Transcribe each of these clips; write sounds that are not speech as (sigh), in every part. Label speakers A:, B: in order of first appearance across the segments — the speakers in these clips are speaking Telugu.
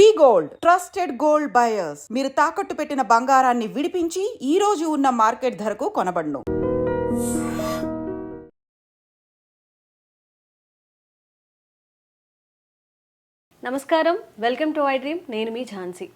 A: V gold. Trusted gold buyers. మీరు తాకట్టు పెట్టిన బంగారాన్ని విడిపించి ఈ రోజు ఉన్న మార్కెట్ ధరకు కొనబడును.
B: నమస్కారం. Welcome to I dream. నేను మీ ఝాన్సీ.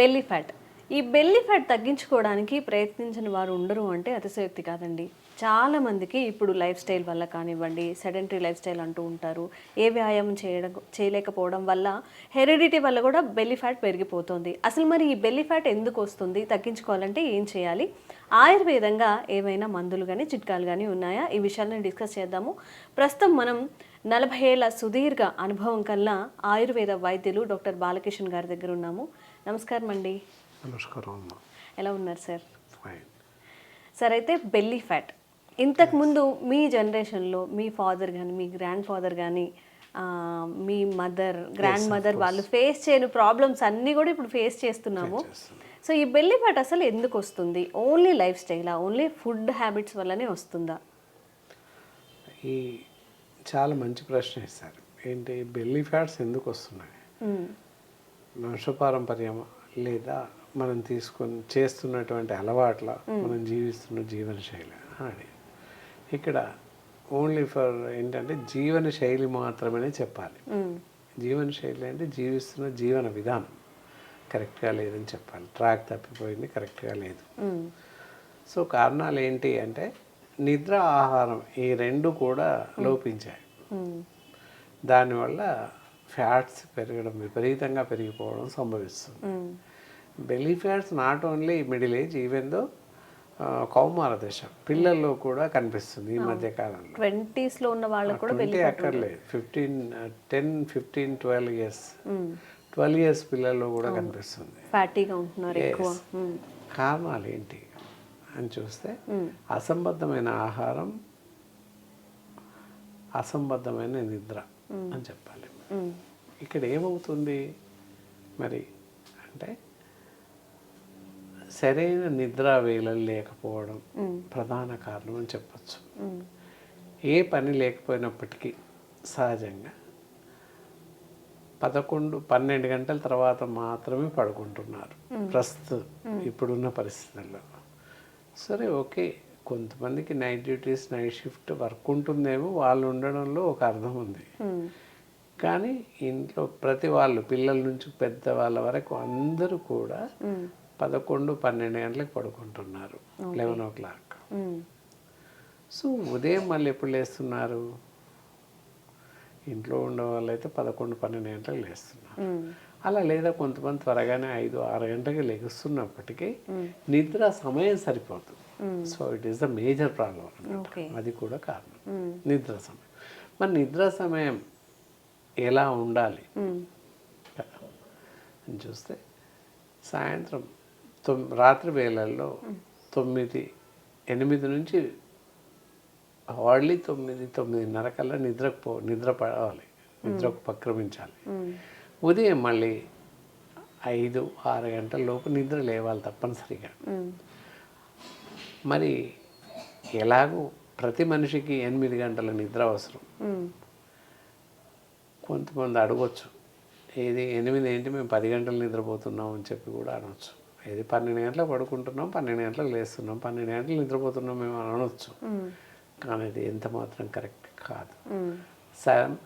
B: Belly fat. ఈ బెల్లీ ఫ్యాట్ తగ్గించుకోవడానికి ప్రయత్నించిన వారు ఉండరు అంటే అతిశయోక్తి కాదండి. చాలా మందికి ఇప్పుడు లైఫ్ స్టైల్ వల్ల కానివ్వండి సెడెంటరీ లైఫ్ స్టైల్ అంటూ ఉంటారు. ఏ వ్యాయామం చేయడం చేయలేకపోవడం వల్ల హెరిడిటీ వల్ల కూడా బెల్లీ ఫ్యాట్ పెరిగిపోతుంది. అసలు మరి ఈ బెల్లీ ఫ్యాట్ ఎందుకు వస్తుంది? తగ్గించుకోవాలంటే ఏం చేయాలి? ఆయుర్వేదంగా ఏవైనా మందులు కానీ చిట్కాలు కానీ ఉన్నాయా? ఈ విషయాలను డిస్కస్ చేద్దాము. ప్రస్తుతం మనం నలభై ఏళ్ళ సుదీర్ఘ అనుభవం కల్లా ఆయుర్వేద వైద్యులు డాక్టర్ బాలకిషన్ గారి దగ్గర ఉన్నాము. నమస్కారం అండి.
C: నమస్కారం అమ్మ.
B: ఎలా ఉన్నారు సార్? సార్ అయితే బెల్లీ ఫ్యాట్ ఇంతకు ముందు మీ జనరేషన్లో మీ ఫాదర్ కానీ మీ గ్రాండ్ ఫాదర్ కానీ మీ మదర్ గ్రాండ్ మదర్ వాళ్ళు ఫేస్ చేయని ప్రాబ్లమ్స్ అన్నీ కూడా ఇప్పుడు ఫేస్ చేస్తున్నాము. సో ఈ బెల్లీ ఫ్యాట్ అసలు ఎందుకు వస్తుంది? ఓన్లీ లైఫ్ స్టైలా ఓన్లీ ఫుడ్ హ్యాబిట్స్ వల్లనే వస్తుందా?
C: ఈ చాలా మంచి ప్రశ్న ఇస్తారు ఏంటి? బెల్లీ ఫ్యాట్స్ ఎందుకు వస్తున్నాయి?
B: మ్మ్.
C: వంశపారంపర్యమా లేదా మనం తీసుకొని చేస్తున్నటువంటి అలవాట్ల మనం జీవిస్తున్న జీవన శైలి అని ఇక్కడ ఓన్లీ ఫర్ ఏంటంటే జీవన శైలి మాత్రమే చెప్పాలి. జీవన శైలి అంటే జీవిస్తున్న జీవన విధానం కరెక్ట్గా లేదని చెప్పాలి ట్రాక్ తప్పిపోయింది కరెక్ట్గా లేదు. సో కారణాలు ఏంటి అంటే నిద్ర ఆహారం ఈ రెండు కూడా లోపించాయి. దానివల్ల ఫ్యాట్స్ పెరగడం విపరీతంగా పెరిగిపోవడం సంభవిస్తుంది. Belly fats not only middle age even though కౌమార దశ. పిల్లల్లో కూడా కనిపిస్తుంది ఈ మధ్య కాలంలో.
B: ట్వంటీస్లో ఉన్న వాళ్ళకు కూడా
C: ట్వంటీ అక్కర్లేదు. Fifteen ten fifteen twelve years. Twelve years పిల్లల్లో కూడా కనిపిస్తుంది.
B: ఫ్యాటీగా ఉంటున్నారు.
C: కారణాలు ఏంటి అని చూస్తే. అసంబద్ధమైన ఆహారం అసంబద్ధమైన నిద్ర అని చెప్పాలి. ఇక్కడ ఏమవుతుంది మరి అంటే సరైన నిద్ర వేళలు లేకపోవడం. ప్రధాన కారణం అని చెప్పచ్చు. ఏ పని లేకపోయినప్పటికీ సహజంగా పదకొండు పన్నెండు గంటల తర్వాత మాత్రమే పడుకుంటున్నారు ప్రస్తుతం ఇప్పుడున్న పరిస్థితుల్లో సరే ఓకే కొంతమందికి night duties night shift work ఉంటుందేమో వాళ్ళు ఉండడంలో ఒక అర్థం ఉంది. కానీ ఇంట్లో ప్రతి వాళ్ళు పిల్లల నుంచి పెద్ద వాళ్ళ వరకు అందరూ కూడా. పదకొండు పన్నెండు గంటలకు పడుకుంటున్నారు. Eleven o'clock. సో ఉదయం మళ్ళీ ఎప్పుడు లేస్తున్నారు? ఇంట్లో ఉండే వాళ్ళైతే పదకొండు పన్నెండు గంటలకు లేస్తున్నారు. అలా లేదా కొంతమంది త్వరగానే ఐదు ఆరు గంటలకు లెగుస్తున్నప్పటికీ నిద్ర సమయం సరిపోదు. So it is the major problem
B: okay.
C: అది కూడా కారణం. నిద్ర సమయం. మరి నిద్ర సమయం ఎలా ఉండాలి. అని చూస్తే సాయంత్రం తొమ్ రాత్రి వేళల్లో తొమ్మిది ఎనిమిది నుంచి హార్డ్లీ తొమ్మిది తొమ్మిదిన్నర కల్లా నిద్రకు పో నిద్ర పడాలి నిద్రకు ఉపక్రమించాలి
B: మ్మ్.
C: ఉదయం మళ్ళీ ఐదు ఆరు గంటల లోపు నిద్ర లేవాలి తప్పనిసరిగా. మరి ఎలాగో ప్రతి మనిషికి ఎనిమిది గంటల నిద్ర అవసరం. కొంతమంది అడగొచ్చు ఏది ఎనిమిది ఏంటి మేము పది గంటలు నిద్రపోతున్నాం అని చెప్పి కూడా అనొచ్చు ఏది పన్నెండు గంటలకు పడుకుంటున్నాం పన్నెండు గంటలకు లేస్తున్నాం పన్నెండు గంటలు నిద్రపోతున్నాం మేము అని అనొచ్చు. కానీ అది ఎంత మాత్రం కరెక్ట్ కాదు.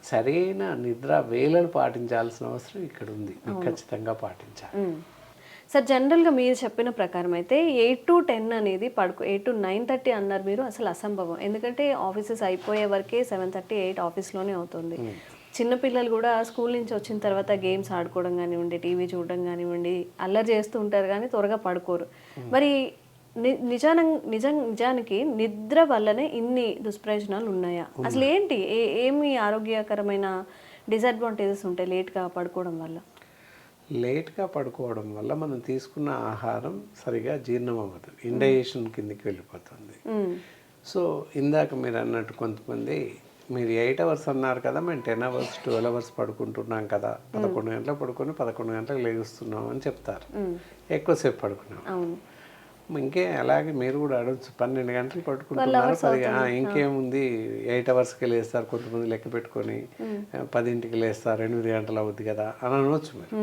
C: సరైన నిద్ర వేళలు పాటించాల్సిన అవసరం ఇక్కడ ఉంది. ఖచ్చితంగా పాటించాలి.
B: సార్ జనరల్గా మీరు చెప్పిన ప్రకారం అయితే ఎయిట్ టు టెన్ అనేది పడుకో ఎయిట్ టు నైన్ థర్టీ అన్నారు మీరు అసలు అసంభవం. ఎందుకంటే ఆఫీసెస్ అయిపోయే వరకే సెవెన్ థర్టీ ఎయిట్ ఆఫీస్లోనే అవుతుంది. చిన్నపిల్లలు కూడా స్కూల్ నుంచి వచ్చిన తర్వాత గేమ్స్ ఆడుకోవడం కానివ్వండి టీవీ చూడడం కానివ్వండి అల్లరి చేస్తూ ఉంటారు కానీ త్వరగా పడుకోరు. మరి నిజాన నిజం నిజానికి నిద్ర వల్లనే ఇన్ని దుష్ప్రయోజనాలు ఉన్నాయా? అసలు ఏంటి? ఏ ఏమి ఆరోగ్యకరమైన డిసడ్వాంటేజెస్ ఉంటాయి లేట్గా పడుకోవడం వల్ల?
C: లేట్గా పడుకోవడం వల్ల మనం తీసుకున్న ఆహారం సరిగా జీర్ణం అవ్వదు. ఇండైజేషన్ కిందికి వెళ్ళిపోతుంది. సో ఇందాక మీరు అన్నట్టు కొంతమంది మీరు ఎయిట్ అవర్స్ అన్నారు కదా మేము టెన్ అవర్స్ ట్వెల్వ్ అవర్స్ పడుకుంటున్నాం కదా. పదకొండు గంటలకు పడుకొని పదకొండు గంటలకు లేగుస్తున్నాం అని చెప్తారు. ఎక్కువసేపు పడుకున్నాం. ఇంకే అలాగే మీరు కూడా అడగచ్చు పన్నెండు గంటలు పట్టుకుంటున్నారు పది ఇంకేముంది? ఎయిట్ అవర్స్కి లేస్తారు కొంతమంది లెక్క పెట్టుకొని. పదింటికి లేస్తారు ఎనిమిది గంటలు అవుద్ది కదా అని అనవచ్చు మీరు.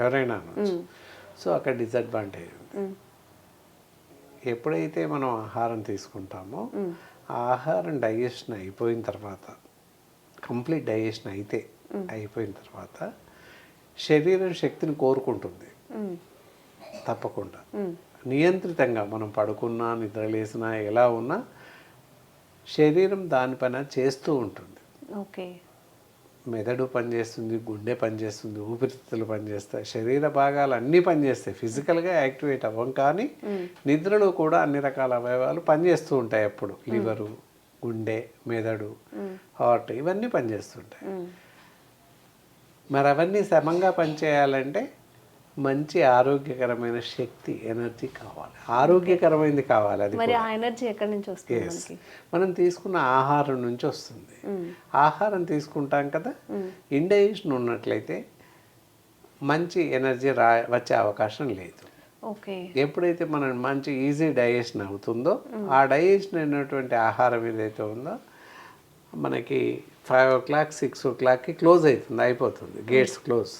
C: ఎవరైనా అనవచ్చు సో అక్కడ డిసడ్వాంటేజ్. ఉంది ఎప్పుడైతే మనం ఆహారం తీసుకుంటామో ఆహారం డైజెషన్ అయిపోయిన తర్వాత కంప్లీట్ డైజెషన్ అయితే అయిపోయిన తర్వాత శరీరం శక్తిని కోరుకుంటుంది. తప్పకుండా. నియంత్రితంగా మనం పడుకున్నా నిద్రలేసినా ఎలా ఉన్నా శరీరం దాని పని చేస్తూ ఉంటుంది.
B: ఓకే.
C: మెదడు పనిచేస్తుంది గుండె పనిచేస్తుంది ఊపిరితిత్తులు పనిచేస్తాయి శరీర భాగాలు అన్నీ పనిచేస్తాయి. ఫిజికల్గా యాక్టివేట్ అవ్వం కానీ నిద్రలో కూడా అన్ని రకాల అవయవాలు పనిచేస్తూ ఉంటాయి ఎప్పుడు లివరు గుండె మెదడు హార్ట్ ఇవన్నీ పనిచేస్తుంటాయి. మరి అవన్నీ సమంగా పనిచేయాలంటే మంచి ఆరోగ్యకరమైన శక్తి ఎనర్జీ కావాలి. ఆరోగ్యకరమైనది కావాలి అది
B: మరి ఆ ఎనర్జీ ఎక్కడి నుంచి వస్తుంది
C: మనం తీసుకున్న ఆహారం నుంచి వస్తుంది. ఆహారం తీసుకుంటాం కదా? ఇండైజెషన్ ఉన్నట్లయితే మంచి ఎనర్జీ రా వచ్చే అవకాశం లేదు.
B: ఓకే.
C: ఎప్పుడైతే మనం మంచి ఈజీ డైజెషన్ అవుతుందో ఆ డైజెషన్ అయినటువంటి ఆహారం ఏదైతే ఉందో మనకి ఫైవ్ ఓ క్లాక్ సిక్స్ ఓ క్లాక్కి క్లోజ్ అవుతుంది అయిపోతుంది. Gates close.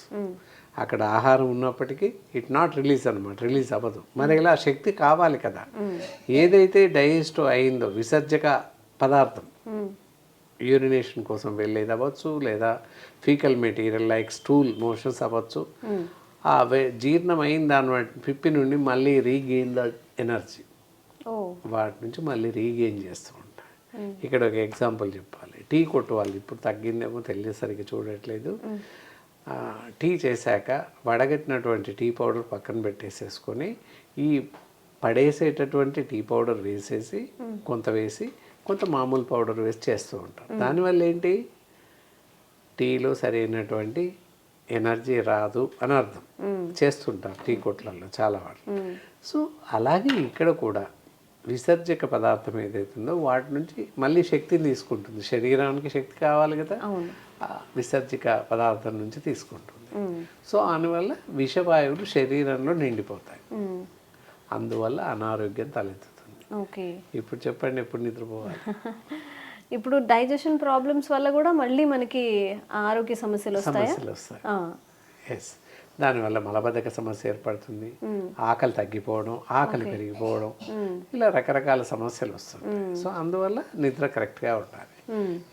C: అక్కడ ఆహారం ఉన్నప్పటికీ ఇట్ నాట్ రిలీజ్ అనమాట రిలీజ్ అవ్వదు. మరి ఇలా శక్తి కావాలి కదా. ఏదైతే డైజెస్ట్ అయిందో విసర్జక పదార్థం యూరినేషన్ కోసం వెళ్ళేది అవ్వచ్చు లేదా faecal material like stool motions అవ్వచ్చు ఆ జీర్ణమైన దాని వాటి పిప్పి నుండి మళ్ళీ రీగెయిన్ ద ఎనర్జీ. వాటి నుంచి మళ్ళీ రీగెయిన్ చేస్తూ ఉంటాయి. ఇక్కడ ఒక ఎగ్జాంపుల్ చెప్పాలి. టీ కొట్టు వాళ్ళు ఇప్పుడు తగ్గిందేమో తెలియదు సరిగ్గా చూడట్లేదు. టీ చేశాక వడగట్టినటువంటి టీ పౌడర్ పక్కన పెట్టేసేసుకొని ఈ పడేసేటటువంటి టీ పౌడర్ వేసేసి కొంత వేసి కొంత మామూలు పౌడర్ వేసి చేస్తూ ఉంటారు దానివల్ల ఏంటి? టీలో సరైనటువంటి ఎనర్జీ రాదు అని అర్థం. చేస్తుంటారు టీ కొట్లలో చాలా వాళ్ళు. సో అలాగే ఇక్కడ కూడా విసర్జక పదార్థం ఏదైతుందో వాటి నుంచి మళ్ళీ శక్తిని తీసుకుంటుంది. శరీరానికి శక్తి కావాలి కదా. విసర్జక పదార్థం నుంచి తీసుకుంటుంది. సో అందువల్ల విషవాయువులు శరీరంలో నిండిపోతాయి. అందువల్ల అనారోగ్యం తలెత్తుతుంది.
B: ఓకే.
C: ఇప్పుడు చెప్పండి ఎప్పుడు నిద్రపోవాలి? (laughs)
B: ఇప్పుడు డైజెషన్ ప్రాబ్లమ్స్ వల్ల కూడా మళ్ళీ మనకి ఆరోగ్య సమస్యలు వస్తాయా?
C: సమస్యలు వస్తాయి. ఎస్ దానివల్ల మలబద్ధక సమస్య ఏర్పడుతుంది. ఆకలి తగ్గిపోవడం ఆకలి పెరిగిపోవడం ఇలా రకరకాల సమస్యలు వస్తుంటాయి. సో అందువల్ల నిద్ర కరెక్ట్గా ఉండాలి.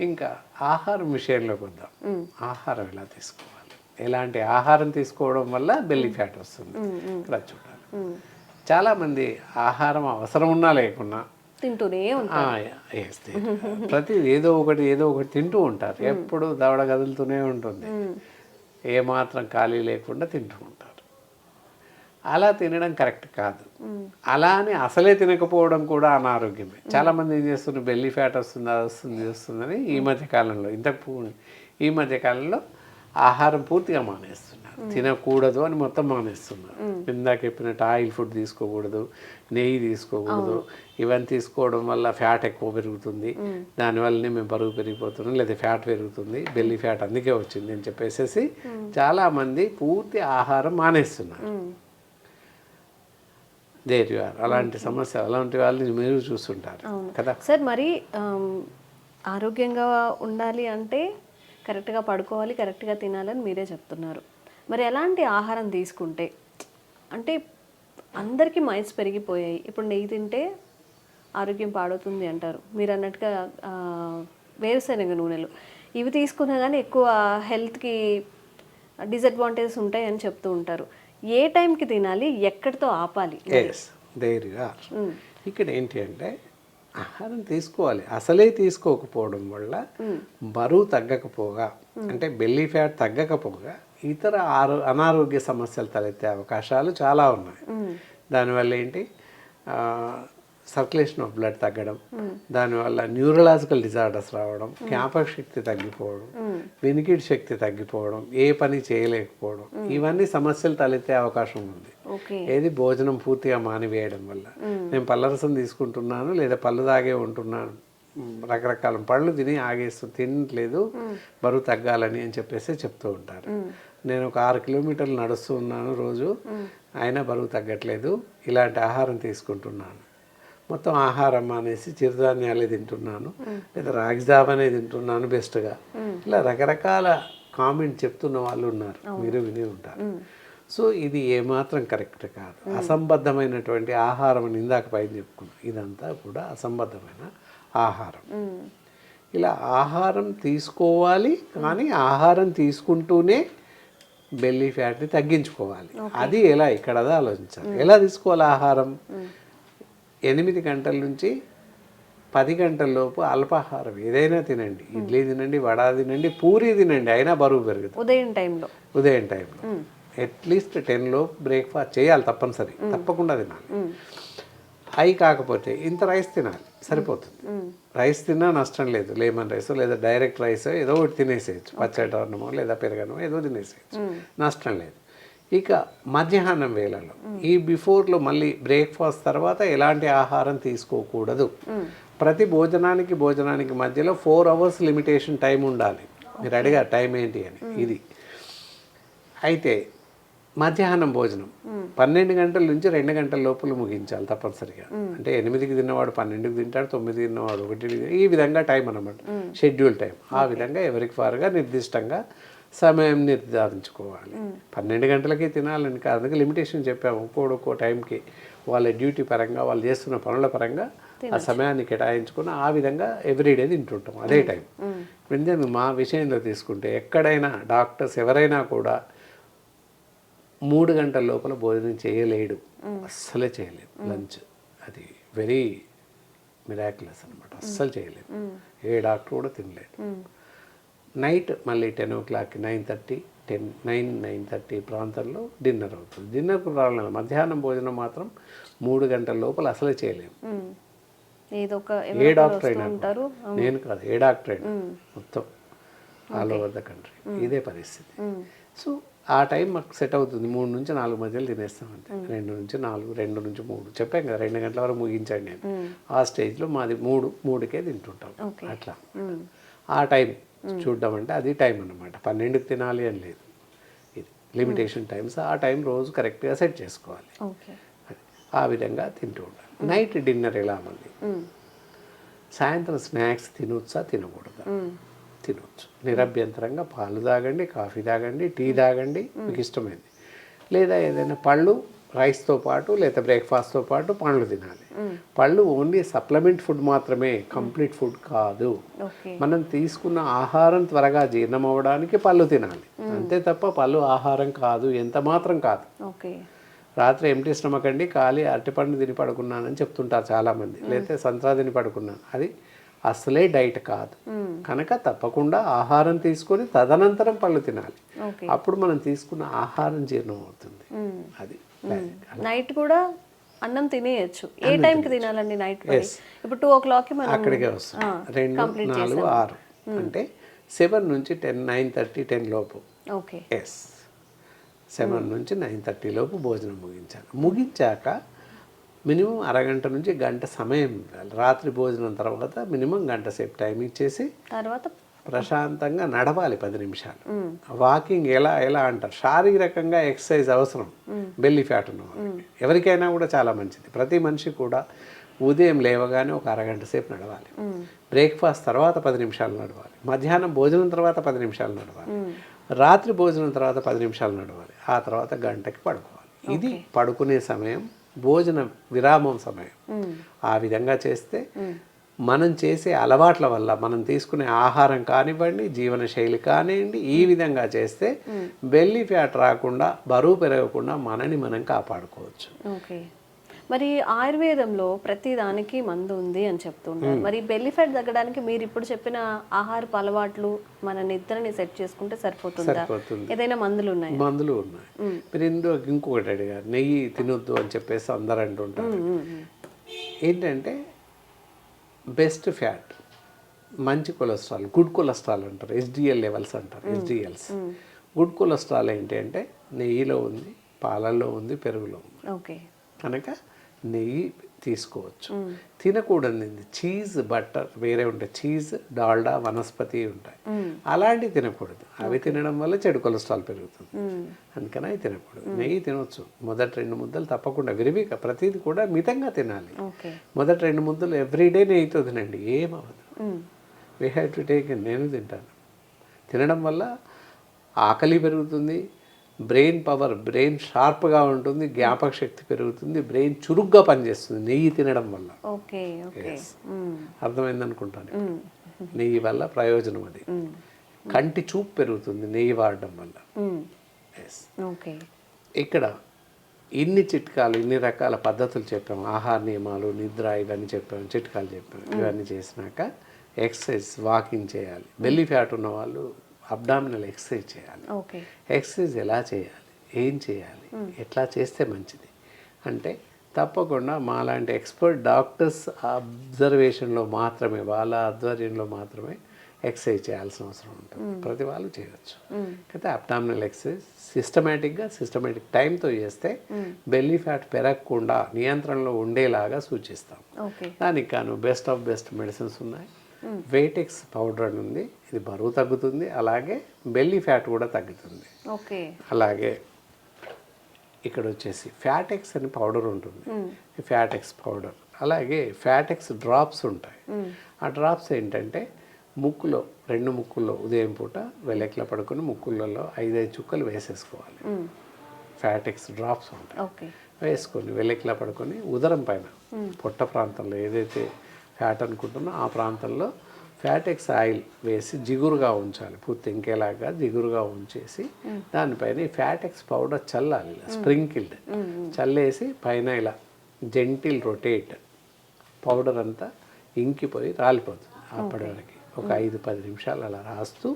C: ఇంకా ఆహారం విషయంలోకి వద్దాం ఆహారం ఎలా తీసుకోవాలి? ఎలాంటి ఆహారం తీసుకోవడం వల్ల బెల్లి ఫ్యాట్ వస్తుంది. ఇక్కడ చూడాలి. చాలామంది ఆహారం అవసరం ఉన్నా లేకున్నా
B: తింటూనే.
C: ప్రతి ఏదో ఒకటి ఏదో ఒకటి తింటూ ఉంటారు. ఎప్పుడు దవడ కదులుతూనే ఉంటుంది. ఏమాత్రం ఖాళీ లేకుండా తింటూ ఉంటారు. అలా తినడం కరెక్ట్ కాదు. అలా అని అసలే తినకపోవడం కూడా అనారోగ్యమే. చాలా మంది ఏం చేస్తున్నారు? బెల్లి ఫ్యాట్ వస్తుంది? అది వస్తుంది వస్తుందని ఈ మధ్య కాలంలో ఇంతకు ఈ మధ్య కాలంలో ఆహారం పూర్తిగా మానేస్తున్నారు. తినకూడదు అని మొత్తం మానేస్తున్నారు. ఇందాక చెప్పినట్టు ఆయిల్ ఫుడ్ తీసుకోకూడదు నెయ్యి తీసుకోకూడదు ఇవన్నీ తీసుకోవడం వల్ల ఫ్యాట్ ఎక్కువ పెరుగుతుంది. దానివల్లనే మేము బరువు పెరిగిపోతున్నాం లేదా ఫ్యాట్ పెరుగుతుంది బెల్లి ఫ్యాట్ అందుకే వచ్చింది అని చెప్పేసి చాలామంది పూర్తి ఆహారం మానేస్తున్నారు. దేర్ యు ఆర్ అలాంటి సమస్య అలాంటి వాళ్ళని మీరు చూస్తుంటారు కదా?
B: సార్ మరి ఆరోగ్యంగా ఉండాలి అంటే కరెక్ట్గా పడుకోవాలి కరెక్ట్గా తినాలని మీరే చెప్తున్నారు. మరి ఎలాంటి ఆహారం తీసుకుంటే అంటే అందరికీ మైన్స్ పెరిగిపోయాయి. ఇప్పుడు నెయ్యి తింటే ఆరోగ్యం పాడవుతుంది అంటారు. మీరు అన్నట్టుగా వేరుశనగ నూనెలు. ఇవి తీసుకున్నా కానీ ఎక్కువ హెల్త్కి డిసడ్వాంటేజెస్ ఉంటాయి అని చెప్తూ ఉంటారు. ఏ టైంకి తినాలి? ఎక్కడితో ఆపాలి?
C: ఆర్ ఇక్కడ ఏంటి అంటే ఆహారం తీసుకోవాలి. అసలే తీసుకోకపోవడం వల్ల బరువు తగ్గకపోగా అంటే బెల్లీ ఫ్యాట్ తగ్గకపోగా ఇతర ఆరో అనారోగ్య సమస్యలు తలెత్తే అవకాశాలు చాలా ఉన్నాయి. దానివల్ల ఏంటి? సర్క్యులేషన్ ఆఫ్ బ్లడ్ తగ్గడం దానివల్ల న్యూరలాజికల్ డిజార్డర్స్ రావడం జ్ఞాపక శక్తి తగ్గిపోవడం వెనికిడి శక్తి తగ్గిపోవడం ఏ పని చేయలేకపోవడం ఇవన్నీ సమస్యలు తలెత్తే అవకాశం ఉంది. ఏది భోజనం పూర్తిగా మానివేయడం వల్ల. నేను పళ్ళరసం తీసుకుంటున్నాను లేదా పళ్ళు తాగే ఉంటున్నాను. రకరకాల పళ్ళు తిని ఆగేస్తూ తినట్లేదు బరువు తగ్గాలని అని చెప్పేసి చెప్తూ ఉంటారు. నేను ఒక ఆరు కిలోమీటర్లు నడుస్తూ ఉన్నాను రోజు. అయినా బరువు తగ్గట్లేదు. ఇలాంటి ఆహారం తీసుకుంటున్నాను. మొత్తం ఆహారం అనేసి చిరుధాన్యాలే తింటున్నాను. లేదా రాగి జావనే తింటున్నాను బెస్ట్గా. ఇలా రకరకాల కామెంట్ చెప్తున్న వాళ్ళు ఉన్నారు. మీరు విని ఉంటారు. సో ఇది ఏమాత్రం కరెక్ట్ కాదు. అసంబద్ధమైనటువంటి ఆహారం అని ఇందాక పైన చెప్పుకున్నాం. ఇదంతా కూడా అసంబద్ధమైన ఆహారం. ఇలా ఆహారం తీసుకోవాలి. కానీ ఆహారం తీసుకుంటూనే బెల్లీ ఫ్యాట్ని తగ్గించుకోవాలి. అది ఎలా? ఇక్కడ ఆలోచించాలి. ఎలా తీసుకోవాలి ఆహారం? ఎనిమిది గంటల నుంచి పది గంటల లోపు అల్పాహారం. ఏదైనా తినండి. ఇడ్లీ తినండి వడ తినండి పూరి తినండి. అయినా బరువు పెరుగుతుంది.
B: ఉదయం టైంలో.
C: ఉదయం టైంలో. అట్లీస్ట్ టెన్లో బ్రేక్ఫాస్ట్ చేయాలి తప్పనిసరి. తప్పకుండా తినాలి. అయి కాకపోతే ఇంత రైస్ తినాలి. సరిపోతుంది. రైస్ తిన్నా నష్టం లేదు. లెమన్ రైస్ లేదా డైరెక్ట్ రైస్ ఏదో ఒకటి తినేసేయచ్చు. పచ్చడి అన్నమో లేదా పెరగనమో ఏదో తినేసేయచ్చు. నష్టం లేదు. ఇక మధ్యాహ్నం వేళలో ఈ బిఫోర్లో మళ్ళీ బ్రేక్ఫాస్ట్ తర్వాత ఎలాంటి ఆహారం తీసుకోకూడదు. ప్రతి భోజనానికి భోజనానికి మధ్యలో ఫోర్ అవర్స్ లిమిటేషన్ టైం ఉండాలి. మీరు అడిగారు టైం ఏంటి అని. ఇది. అయితే మధ్యాహ్నం భోజనం. పన్నెండు గంటల నుంచి రెండు గంటల లోపల ముగించాలి తప్పనిసరిగా. అంటే ఎనిమిదికి తిన్నవాడు పన్నెండుకి తింటాడు తొమ్మిది తిన్నవాడు ఒకటి ఈ విధంగా టైం అన్నమాట. Schedule time. ఆ విధంగా ఎవరికి వారుగా నిర్దిష్టంగా సమయం నిర్ధారించుకోవాలి. పన్నెండు గంటలకి తినాలని కాదు. అందుకే లిమిటేషన్ చెప్పాము ఒక్కోడు ఒక్కో టైంకి వాళ్ళ డ్యూటీ పరంగా వాళ్ళు చేస్తున్న పనుల పరంగా ఆ సమయాన్ని కేటాయించుకుని ఆ విధంగా ఎవ్రీడే తింటుంటాం. అదే టైం. ఎందుకంటే మా విషయంలో తీసుకుంటే ఎక్కడైనా డాక్టర్స్ ఎవరైనా కూడా మూడు గంటల లోపల భోజనం చేయలేడు. అస్సలే చేయలేము లంచ్. అది వెరీ మిరాక్యులస్ అనమాట అస్సలు చేయలేము ఏ డాక్టర్ కూడా తినలేడు నైట్ మళ్ళీ ten o'clock nine thirty ten nine nine thirty ప్రాంతంలో డిన్నర్ అవుతుంది. డిన్నర్కు ప్రాబ్లం లేదు. మధ్యాహ్నం భోజనం మాత్రం మూడు గంటల లోపల అసలే చేయలేము. ఏ డాక్టర్ అయినా. నేను కాదు ఏ డాక్టర్ అయినా. మొత్తం. All over the country. ఇదే పరిస్థితి. సో ఆ టైం మాకు సెట్ అవుతుంది. మూడు నుంచి నాలుగు మధ్యలో తినేస్తాం అంతే. రెండు నుంచి నాలుగు రెండు నుంచి మూడు. చెప్పాం కదా రెండు గంటల వరకు ముగించండి నేను. ఆ స్టేజ్లో మాది మూడు మూడుకే తింటుంటాం. అట్లా. ఆ టైం చూడడం అంటే అది టైం అన్నమాట. పన్నెండుకి తినాలి అని లేదు. ఇది లిమిటేషన్ టైమ్స్. ఆ టైం రోజు కరెక్ట్గా సెట్ చేసుకోవాలి. ఆ విధంగా తింటూ ఉండాలి నైట్ డిన్నర్ ఎలా మళ్ళీ సాయంత్రం స్నాక్స్ తినొచ్చా తినకూడదా? తినొచ్చు. నిరభ్యంతరంగా పాలు తాగండి కాఫీ తాగండి టీ తాగండి మీకు ఇష్టమైంది. లేదా ఏదైనా పళ్ళు రైస్తో పాటు లేదా బ్రేక్ఫాస్ట్తో పాటు పండ్లు తినాలి. పళ్ళు ఓన్లీ సప్లిమెంట్ ఫుడ్ మాత్రమే కంప్లీట్ ఫుడ్ కాదు. మనం తీసుకున్న ఆహారం త్వరగా జీర్ణం అవ్వడానికి పళ్ళు తినాలి. అంతే తప్ప పళ్ళు ఆహారం కాదు ఎంత మాత్రం కాదు.
B: ఓకే.
C: రాత్రి ఎంటీ స్టమక్ అండి ఖాళీ అరటిపండు తిని పడుకున్నానని చెప్తుంటారు చాలామంది. లేకపోతే సంత్రా తిని పడుకున్నాను. అది అసలే డైట్ కాదు. కనుక తప్పకుండా ఆహారం తీసుకొని తదనంతరం పళ్ళు తినాలి. అప్పుడు మనం తీసుకున్న ఆహారం జీర్ణం అవుతుంది అది.
B: నైట్ కూడా అన్నం తినేయచ్చు. ఏ టైంకి తినాలండి నైట్ ఇప్పుడు టూ ఓ క్లాక్కి మనం
C: అక్కడికే వస్తుంది రెండు నాలుగు ఆరు. అంటే సెవెన్ నుంచి టెన్ నైన్ థర్టీ టెన్ లోపు.
B: ఓకే.
C: ఎస్ సెవెన్ నుంచి నైన్ థర్టీ లోపు భోజనం ముగించాలి. ముగించాక మినిమం అరగంట నుంచి గంట సమయం ఇవ్వాలి. రాత్రి భోజనం తర్వాత మినిమం గంట సేపు టైం ఇచ్చేసి
B: తర్వాత
C: ప్రశాంతంగా నడవాలి పది నిమిషాలు. వాకింగ్ ఎలా ఎలా అంటారు? శారీరకంగా ఎక్సర్సైజ్ అవసరం. బెల్లి ఫ్యాట్ ఉన్న ఎవరికైనా కూడా చాలా మంచిది. ప్రతి మనిషి కూడా ఉదయం లేవగానే ఒక అరగంట సేపు నడవాలి. బ్రేక్ఫాస్ట్ తర్వాత పది నిమిషాలు నడవాలి. మధ్యాహ్నం భోజనం తర్వాత పది నిమిషాలు నడవాలి. రాత్రి భోజనం తర్వాత పది నిమిషాలు నడవాలి. ఆ తర్వాత గంటకి పడుకోవాలి. ఇది పడుకునే సమయం. భోజన విరామం సమయం. ఆ విధంగా చేస్తే మనం చేసే అలవాట్ల వల్ల మనం తీసుకునే ఆహారం కానివ్వండి జీవన శైలి కానివ్వండి ఈ విధంగా చేస్తే బెల్లీ ఫ్యాట్ రాకుండా బరువు పెరగకుండా మనని మనం కాపాడుకోవచ్చు.
B: మరి ఆయుర్వేదంలో ప్రతి దానికి మందు ఉంది అని చెప్తుంటారు. మరి బెల్లి ఫ్యాట్ తగ్గడానికి మీరు ఇప్పుడు చెప్పిన ఆహారపు అలవాట్లు మన నిద్రని సెట్ చేసుకుంటే సరిపోతుందా?
C: సరిపోతుంది.
B: ఏదైనా మందులు ఉన్నాయా?
C: మందులు ఉన్నాయి. మీరు ఇందులో ఇంకొకటి అడిగారు. నెయ్యి తినొద్దు అని చెప్పేసి అందరు అంటుంటారు. ఏంటంటే బెస్ట్ ఫ్యాట్ మంచి కొలెస్ట్రాల్ గుడ్ కొలెస్ట్రాల్ అంటారు. ఎస్డిఎల్ లెవెల్స్ అంటారు. S D Ls good cholesterol ఏంటి అంటే నెయ్యిలో ఉంది పాలల్లో ఉంది పెరుగులో ఉంది.
B: ఓకే.
C: కనుక నెయ్యి తీసుకోవచ్చు. తినకూడదు చీజ్ బటర్ వేరే ఉంటాయి. చీజ్ డాల్డా వనస్పతి ఉంటాయి. అలాంటివి తినకూడదు. అవి తినడం వల్ల చెడు కొలెస్ట్రాల్ పెరుగుతుంది. అందుకని అవి తినకూడదు. నెయ్యి తినొచ్చు. మొదటి రెండు ముద్దలు తప్పకుండా విరివిగా ప్రతిదీ కూడా మితంగా తినాలి. మొదటి రెండు ముద్దలు ఎవ్రీడే నెయ్యితో తినండి. ఏమవ్వదు వీ హ్యావ్ టు టేక్ నేను తింటాను. తినడం వల్ల ఆకలి పెరుగుతుంది. బ్రెయిన్ పవర్ బ్రెయిన్ షార్ప్గా ఉంటుంది జ్ఞాపక శక్తి పెరుగుతుంది బ్రెయిన్ చురుగ్గా పనిచేస్తుంది నెయ్యి తినడం వల్ల. అర్థమైంది అనుకుంటాను నెయ్యి వల్ల ప్రయోజనం అది. కంటి చూపు పెరుగుతుంది నెయ్యి వాడడం వల్ల. ఇక్కడ ఇన్ని చిట్కాలు ఇన్ని రకాల పద్ధతులు చెప్పాము. ఆహార నియమాలు నిద్ర ఇవన్నీ చెప్పాము చిట్కాలు చెప్పాము. ఇవన్నీ చేసినాక ఎక్సర్సైజ్ వాకింగ్ చేయాలి. బెల్లీ ఫ్యాట్ ఉన్న వాళ్ళు అబ్డామినల్ ఎక్సర్సైజ్ చేయాలి.
B: ఓకే.
C: ఎక్సర్సైజ్ ఎలా చేయాలి? ఏం చేయాలి? ఎట్లా చేస్తే మంచిది? అంటే తప్పకుండా మాలాంటి ఎక్స్పర్ట్ డాక్టర్స్ అబ్జర్వేషన్లో మాత్రమే వాళ్ళ ఆధ్వర్యంలో మాత్రమే ఎక్సర్సైజ్ చేయాల్సిన అవసరం ఉంటుంది. ప్రతి వాళ్ళు చేయవచ్చు అయితే అబ్డామినల్ ఎక్సర్సైజ్ సిస్టమేటిక్గా సిస్టమేటిక్ టైంతో చేస్తే బెల్లీ ఫ్యాట్ పెరగకుండా నియంత్రణలో ఉండేలాగా సూచిస్తాం. దానికి కాను బెస్ట్ ఆఫ్ బెస్ట్ మెడిసిన్స్ ఉన్నాయి. వెయిటెక్స్ పౌడర్ అని ఉంది. ఇది బరువు తగ్గుతుంది. అలాగే బెల్లీ ఫ్యాట్ కూడా తగ్గుతుంది.
B: ఓకే.
C: అలాగే ఇక్కడ వచ్చేసి ఫ్యాటెక్స్ అని పౌడర్ ఉంటుంది. Fatex powder. అలాగే ఫ్యాటెక్స్ డ్రాప్స్ ఉంటాయి. ఆ డ్రాప్స్ ఏంటంటే ముక్కులో రెండు ముక్కుల్లో ఉదయం పూట వెల్లెక్ల పడుకొని ముక్కులలో ఐదైదు చుక్కలు వేసేసుకోవాలి. ఫ్యాటెక్స్ డ్రాప్స్ ఉంటాయి.
B: ఓకే.
C: వేసుకొని వెల్లెక్లా పడుకొని ఉదరం పైన పొట్ట ప్రాంతంలో ఏదైతే ఫ్యాట్ అనుకుంటున్నా ఆ ప్రాంతంలో ఫ్యాటెక్స్ ఆయిల్ వేసి జిగురుగా ఉంచాలి. పూర్తి ఇంకేలాగా జిగురుగా ఉంచేసి దానిపైన ఈ ఫ్యాటెక్స్ పౌడర్ చల్లాలి ఇలా స్ప్రింకిల్డ్. చల్లేసి పైన ఇలా జెంటిల్ రొటేట్ పౌడర్ అంతా ఇంకిపోయి రాలిపోతుంది అప్పటి వరకు ఒక ఐదు పది నిమిషాలు అలా రాస్తూ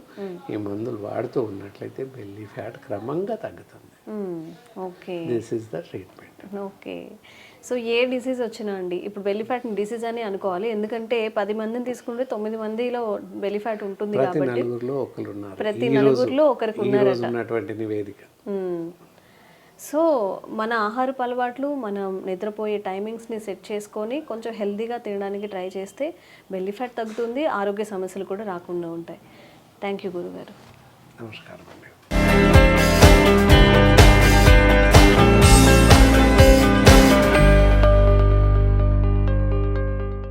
C: ఈ మందులు వాడుతూ ఉన్నట్లయితే బెల్లీ ఫ్యాట్ క్రమంగా తగ్గుతుంది.
B: Okay.
C: This is the treatment
B: okay. So a disease వచ్చినా అండి ఇప్పుడు బెల్లి ఫ్యాట్ డిసీజ్ అని అనుకోవాలి. ఎందుకంటే పది మందిని తీసుకుంటే తొమ్మిది మందిలో బెల్లి ఫ్యాట్ ఉంటుంది
C: ప్రతి
B: కాబట్టి
C: ఉన్నారు
B: ప్రతి నలుగురిలో ఒకరికి
C: ఉన్నటువంటి నివేదిక.
B: సో మన ఆహారపు అలవాట్లు మనం నిద్రపోయే టైమింగ్స్ని సెట్ చేసుకొని కొంచెం హెల్తీగా తినడానికి ట్రై చేస్తే బెల్లి ఫ్యాట్ తగ్గుతుంది ఆరోగ్య సమస్యలు కూడా రాకుండా ఉంటాయి. థ్యాంక్ యూ గురుగారు.
C: నమస్కారం అండి.